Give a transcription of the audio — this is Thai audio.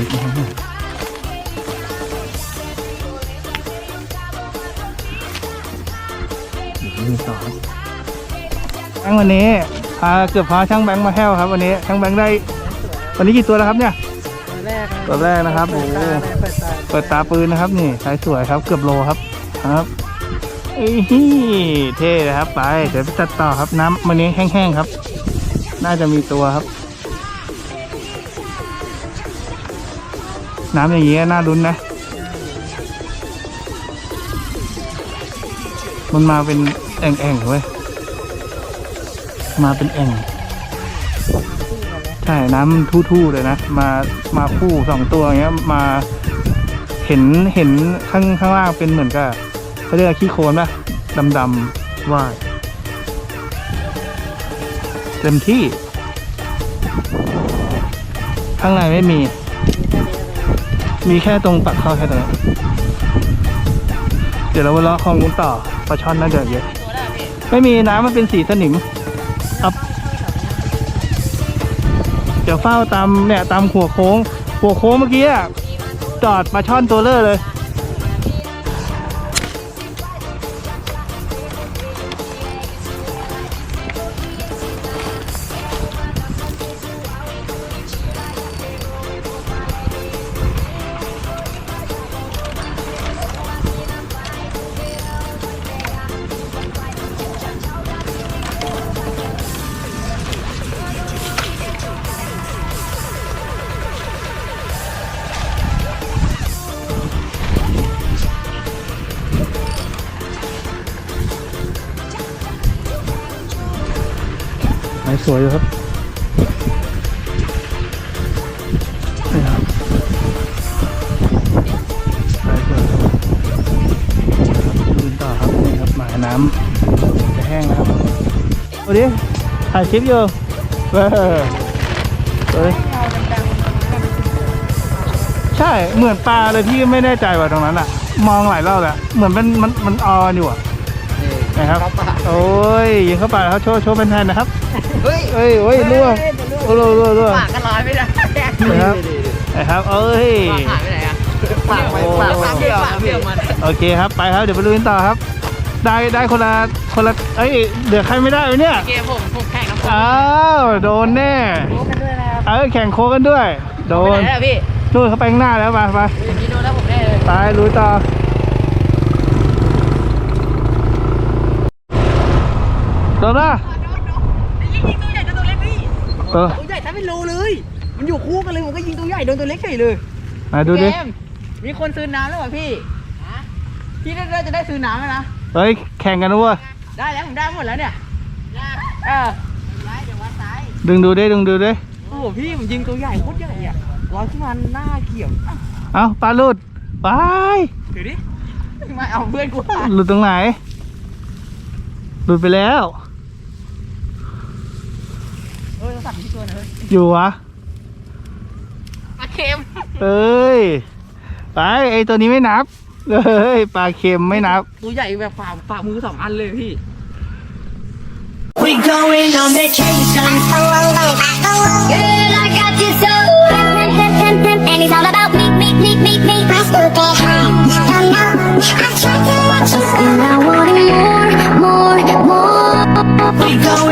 อยู่เล็กน้อยเนี่ยดูต่อครับแบงค์วันนี้พาเกือบพาช่างแบงค์มาแห้วครับวันนี้ช่างแบงค์ได้ วันนี้กี่ตัวแล้วครับเนี่ยตัวแรกตัวแรกนะครับโอ้โหเปิดตาเปิดตาปืนนะครับนี่สายสวยครับเกือบโลครับครับอีเท่เลยครับไปเดี๋ยวไปตัดต่อครับน้ำวันนี้แห้งๆครับ น่าจะมีตัวครับ น้ำอย่างนี้น่าลุ้นนะ มันมาเป็นแอ่งๆเว้ย มาเป็นแอ่ง ใช่ น้ำมันทู่ๆเลยนะ มา มาคู่สองตัวอย่างเงี้ย มาเห็น เห็นข้างข้างล่างเป็นเหมือนกับเขาเรียกขี้โคลนปะดำดำๆว่ายเต็มที่ ข้างในไม่มี มีแค่ตรงปักเข้าแค่ตรงนี้นเดี๋ยวเราไปล้อคลองกุ้นต่อปลาช่อนน่าจะเยอะ ไม่มีน้ำมันเป็นสีสนิมครับเดี๋ยวเฝ้าตามเนี่ยตามหัวโค้ง หัวโค้งเมื่อกี้จอดปลาช่อนตัวเลอร์เลยายสวยอยู่ครับนี่ครับสายสวยครับดูต่อครับนี่ครับหมายน้ำจะแห้งนะครับดูดิถ่ายคลิปอยู่เออเฮ้ยใช่เหมือนปลาเลยพี่ไม่แน่ใจว่าตรงนั้นอะ มองหลายรอบแล้วเหมือนมันมันมันออนอยู่อะ นะครับ โอ้ยยิงเข้าไปแล้วครับโชว์โชว์เป็นแทนนะครับ เฮ้ยเอ้ยเอ้ยล่วงโอ้ล่วงล่วงล่วงปากก็ลอยไม่ได้นะครับนะครับเอ้ยปากหายไปไหนอะปากไปโอ้ปากปากเบี้ยวปากเบี้ยวมันโอเคครับไปครับเดี๋ยวไปลุยกันต่อครับ ได้ได้คนละคนละเอ้ยเดี๋ยวใครไม่ได้วะเนี่ยเกมผมผมแข่งน้ำอ้าวโดนแน่โค้กันด้วยนะครับเอ้ยแข่งโคกันด้วย โดไปนไหนอะพี่นู่นเขาไปข้างหน้าแล้วไปไปอย่างนี้โดนแล้วผมได้เลยไปลุยต่อ โดนป่ะยิงตัวใหญ่โดนตัวเล็กพี่เออตัวใหญ่ถ้าไม่รู้เลย มันอยู่คู่กันเลยผมก็ยิงตัวใหญ่โดนตัวเล็กเฉยเลยมาดูดิเกมมีคนซื้อน้ำแล้วเหรอพี่พี่ได้จะได้ซื้อน้ำไหมนะเฮ้ยแข่งกันนะเว้ยได้แล้วผมได้หมดแล้วเนี่ยเออดึงดูดิดึงดูดิโอ้โหพี่ผมยิงตัวใหญ่โคตรใหญ่อะร้อยที่มันหน้าเขียวอะเอ้าปลาหลุดไปถือดิไม่เอาเพื่อนกูอะหลุดตรงไหนหลุดไปแล้ว สัตว์ที่ตัวนะเลยอยู่วะปลาเค็มเอ้ย ไปไอตัวนี้ไม่นับ เอ้ยปลาเค็มไม่นับ ตัวใหญ่แบบฝ่าฝ่ามือสองอันเลยพี่ We going on vacation. Girl, I got you so pimp, pimp, pimp, pimp, pimp, and it's all about me, me, me, me, me. My stupid heart, I know. I tried to let you go, and I wanted more, more, more. We going.